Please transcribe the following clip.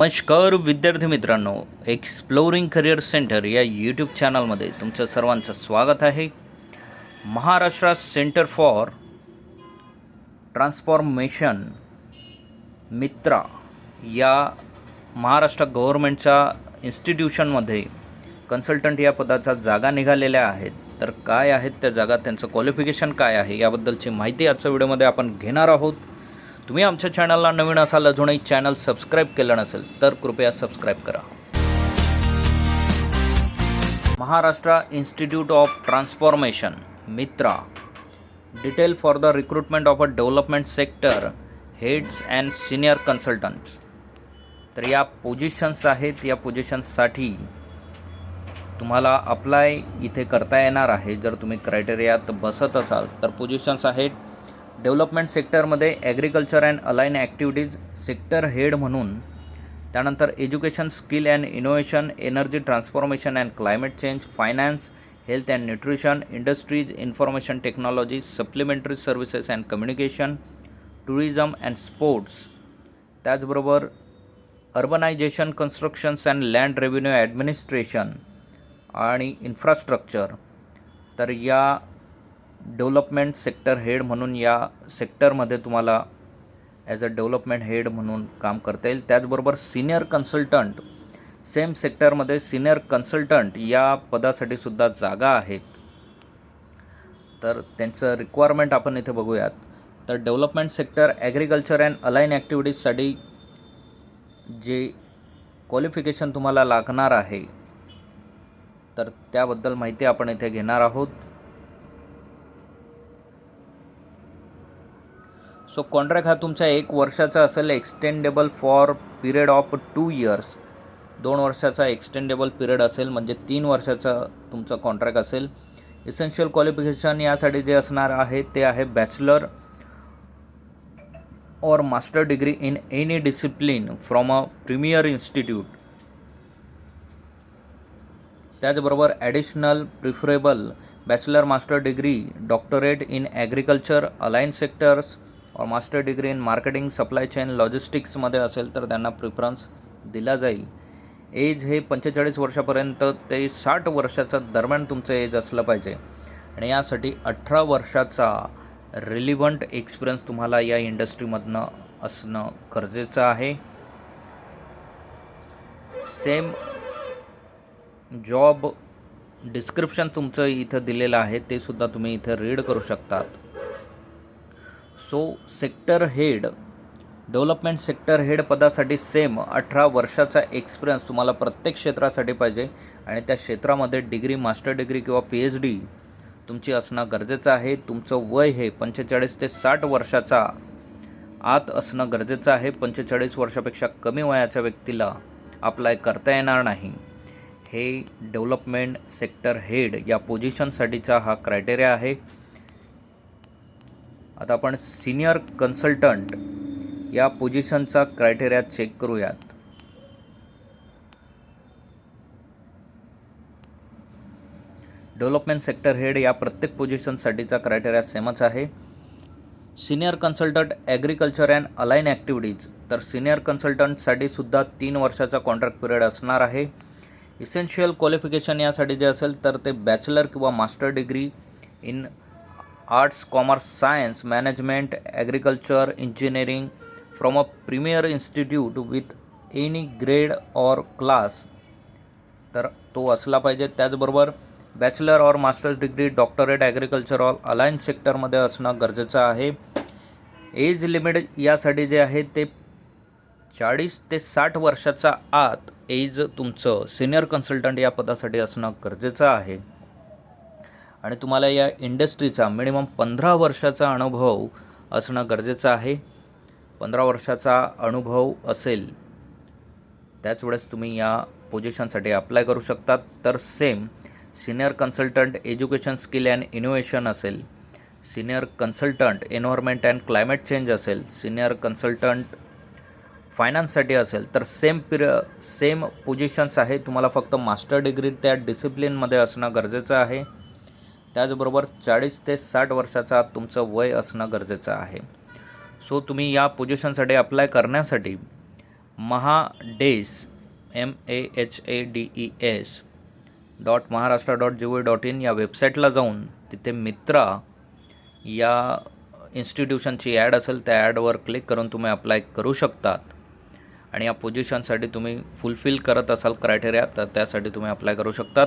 नमस्कार विद्यार्थी मित्रांनो एक्सप्लोरिंग करिअर सेंटर या यूट्यूब चॅनलमध्ये तुमचं सर्वांचं स्वागत आहे. महाराष्ट्र सेंटर फॉर ट्रान्सफॉर्मेशन मित्रा या महाराष्ट्र गव्हर्मेंटच्या इन्स्टिट्यूशनमध्ये कन्सल्टंट या पदाचा जागा निघालेल्या आहेत. तर काय आहेत त्या जागा त्यांचं क्वालिफिकेशन काय आहे याबद्दलची माहिती आजच्या व्हिडिओमध्ये आपण घेणार आहोत. तुम्ही आमच्या चॅनलला नवीन असाल अजूनही चॅनल सबस्क्राईब केलं नसेल तर कृपया सबस्क्राईब करा. महाराष्ट्र इन्स्टिट्यूट ऑफ ट्रान्सफॉर्मेशन मित्रा. Detail for the recruitment of a development sector heads and senior consultants तर या पोझिशन्स आहेत या पोझिशन्ससाठी तुम्हाला अप्लाय इथे करता येणार आहे. जर तुम्ही क्रायटेरियात बसत असाल तर पोझिशन्स आहेत. डेव्हलपमेंट सेक्टरमध्ये agriculture and allied activities sector head म्हणून त्यानंतर education skill and innovation energy transformation and climate change finance health and nutrition industries information technology supplementary services and communication tourism and sports. त्याचबरोबर urbanisation constructions and land revenue administration आणि infrastructure. तर या development sector head म्हणून या सेक्टरमध्ये तुम्हाला as a development head म्हणून काम करता येईल. त्याचबरोबर सिनियर कन्सल्टंट सेम सेक्टरमध्ये सिनियर कन्सल्टंट या पदासाठी सुद्धा जागा आहेत. तर त्यांचं रिक्वायरमेंट आपण इथे बघूयात. तर development sector agriculture and allied ॲक्टिव्हिटीजसाठी जे क्वालिफिकेशन तुम्हाला लागणार आहे तर त्याबद्दल माहिती आपण इथे घेणार आहोत. सो कॉन्ट्रॅक्ट हा तुमचा एक वर्षाचा असेल extendable for period of two years दोन वर्षाचा एक्सटेंडेबल पिरियड असेल म्हणजे तीन वर्षाचा तुमचा कॉन्ट्रॅक्ट असेल. इसेन्शियल क्वालिफिकेशन यासाठी जे असणार आहे ते आहे बॅचलर और master degree in any discipline from a premier institute त्याचबरोबर additional preferable bachelor master degree doctorate in agriculture allied sectors और master degree in marketing supply chain लॉजिस्टिक्समध्ये असेल तर त्यांना प्रिफरन्स दिला जाईल. एज हे पंचेचाळीस वर्षापर्यंत ते साठ वर्षाच्या दरम्यान तुमचं एज असलं पाहिजे. आणि यासाठी अठरा वर्षाचा रिलिव्हंट एक्सपिरियन्स तुम्हाला या इंडस्ट्रीमधनं असणं गरजेचं आहे. सेम जॉब डिस्क्रिप्शन तुमचं इथं दिलेलं आहे ते सुद्धा तुम्ही इथं रीड करू शकतात. So sector head development sector head पदासाठी सेम अठरा वर्षाचा एक्सपिरियन्स तुम्हाला प्रत्येक क्षेत्रासाठी पाहिजे. आणि त्या क्षेत्रामध्ये डिग्री मास्टर डिग्री किंवा पी एच डी तुमची असणं गरजेचं आहे. तुमचं वय हे पंचेचाळीस ते साठ वर्षाचा आत असणं गरजेचं आहे. पंचेचाळीस वर्षापेक्षा कमी वयाच्या व्यक्तीला अप्लाय करता येणार नाही. हे डेव्हलपमेंट सेक्टर हेड या पोझिशनसाठीचा हा क्रायटेरिया आहे. आता आपण सिनियर कन्सल्टंट या पोझिशनचा क्रायटेरिया चेक करूयात. डेव्हलपमेंट सेक्टर हेड या प्रत्येक पोझिशनसाठीचा क्रायटेरिया सेमच आहे. Senior consultant agriculture and allied activities तर सिनियर कन्सल्टंटसाठी सुद्धा तीन वर्षाचा कॉन्ट्रॅक्ट पिरियड असणार आहे. इसेन्शियल क्वालिफिकेशन यासाठी जे असेल तर ते बॅचलर किंवा master degree in arts commerce science management agriculture engineering from a premier institute with any grade or class. तर तो असला पाहिजे. त्याचबरोबर bachelor or masters degree doctorate agriculture or alliance सेक्टरमध्ये असणं गरजेचं आहे. एज लिमिट यासाठी जे आहे ते चाळीस ते साठ वर्षाचा आत एज तुमचं सिनियर कन्सल्टंट या पदासाठी असणं गरजेचं आहे. आणि तुम्हाला या इंडस्ट्रीचा मिनिमम पंधरा वर्षाचा अनुभव असणं गरजेचं आहे. पंधरा वर्षाचा अनुभव असेल त्याच वेळेस तुम्ही या पोझिशनसाठी अप्लाय करू शकतात. तर same senior consultant education skill and innovation असेल senior consultant environment and climate change असेल सिनियर कन्सल्टंट फायनान्ससाठी असेल तर सेम पिर सेम पोझिशन्स आहे. तुम्हाला फक्त मास्टर डिग्री त्या डिसिप्लिनमध्ये असणं गरजेचं आहे. त्याचबरोबर चाळीस ते साठ वर्षाचा तुमचं वय असणं गरजेचं आहे. सो तुम्ही या पोझिशनसाठी अप्लाय करण्यासाठी Mahades M A H A D E S dot Maharashtra dot G O dot in या वेबसाईटला जाऊन तिथे मित्रा या इन्स्टिट्यूशनची ॲड असेल त्या ॲडवर क्लिक करून तुम्ही अप्लाय करू शकतात. आणि या पोझिशनसाठी तुम्ही फुलफिल करत असाल क्रायटेरिया तर त्यासाठी तुम्ही अप्लाय करू शकतात.